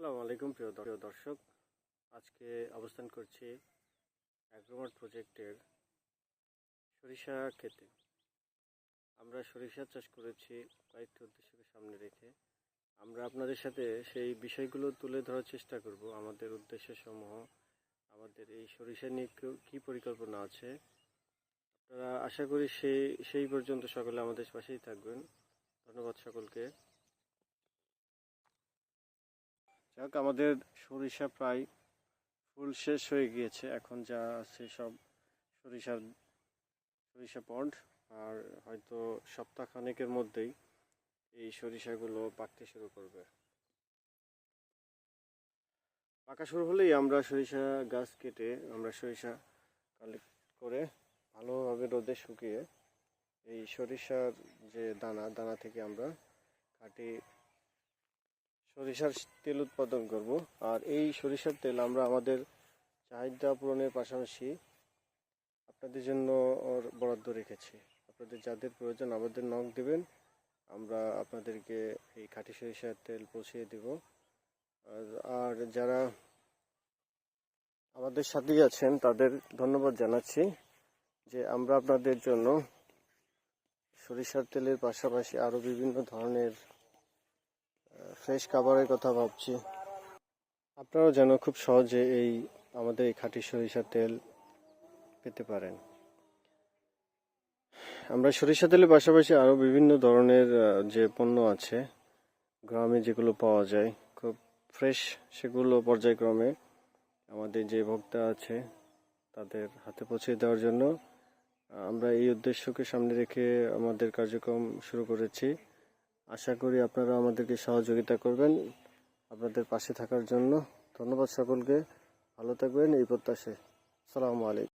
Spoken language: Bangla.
আসসালামু আলাইকুম, প্রিয় প্রিয় দর্শক, আজকে অবস্থান করছি অ্যাগ্রোমার্ট প্রজেক্টের সরিষা ক্ষেতে। আমরা সরিষা চাষ করেছি কয়েকটি উদ্দেশ্যকে সামনে রেখে। আমরা আপনাদের সাথে সেই বিষয়গুলো তুলে ধরার চেষ্টা করব। আমাদের উদ্দেশ্য সমূহ আমাদের এই সরিষা নিয়ে কী পরিকল্পনা আছে? আপনারা আশা করি সেই সেই পর্যন্ত সকলে আমাদের পাশেই থাকবেন। ধন্যবাদ সকলকে। যাক, আমাদের সরিষা প্রায় ফুল শেষ হয়ে গিয়েছে। এখন যা আছে সব সরিষার, সরিষা পন্ড। আর হয়তো সপ্তাহখানেকের মধ্যেই এই সরিষাগুলো পাকতে শুরু করবে। পাকা শুরু হলেই আমরা সরিষা গাছ কেটে, আমরা সরিষা কালেক্ট করে ভালোভাবে রোদে শুকিয়ে এই সরিষার যে দানা দানা থেকে আমরা কাটি সরিষার তেল উৎপাদন করব। আর এই সরিষার তেল আমরা আমাদের চাহিদা পূরণের পাশাপাশি আপনাদের জন্য ওর বরাদ্দ রেখেছি। আপনাদের যাদের প্রয়োজন আমাদের নখ দেবেন, আমরা আপনাদেরকে এই খাঁটি সরিষার তেল পৌঁছিয়ে দেব। আর যারা আমাদের সাথেই আছেন, তাদের ধন্যবাদ জানাচ্ছি যে আমরা আপনাদের জন্য সরিষার তেলের পাশাপাশি আরও বিভিন্ন ধরনের ফ্রেশ খাবারের কথা ভাবছি। আপনারাও যেন খুব সহজে এই আমাদের এই খাঁটি সরিষার তেল পেতে পারেন। আমরা সরিষা তেলের পাশাপাশি আরও বিভিন্ন ধরনের যে পণ্য আছে, গ্রামে যেগুলো পাওয়া যায়, খুব ফ্রেশ সেগুলো পর্যায়ক্রমে আমাদের যে ভোক্তা আছে, তাদের হাতে পৌঁছে দেওয়ার জন্য আমরা এই উদ্দেশ্যকে সামনে রেখে আমাদের কার্যক্রম শুরু করেছি। আশা করি আপনারা আমাদেরকে সহযোগিতা করবেন আপনাদের পাশে থাকার জন্য। ধন্যবাদ সকলকে। ভালো থাকবেন। এই প্রত্যাশে সালামু আলাইকুম।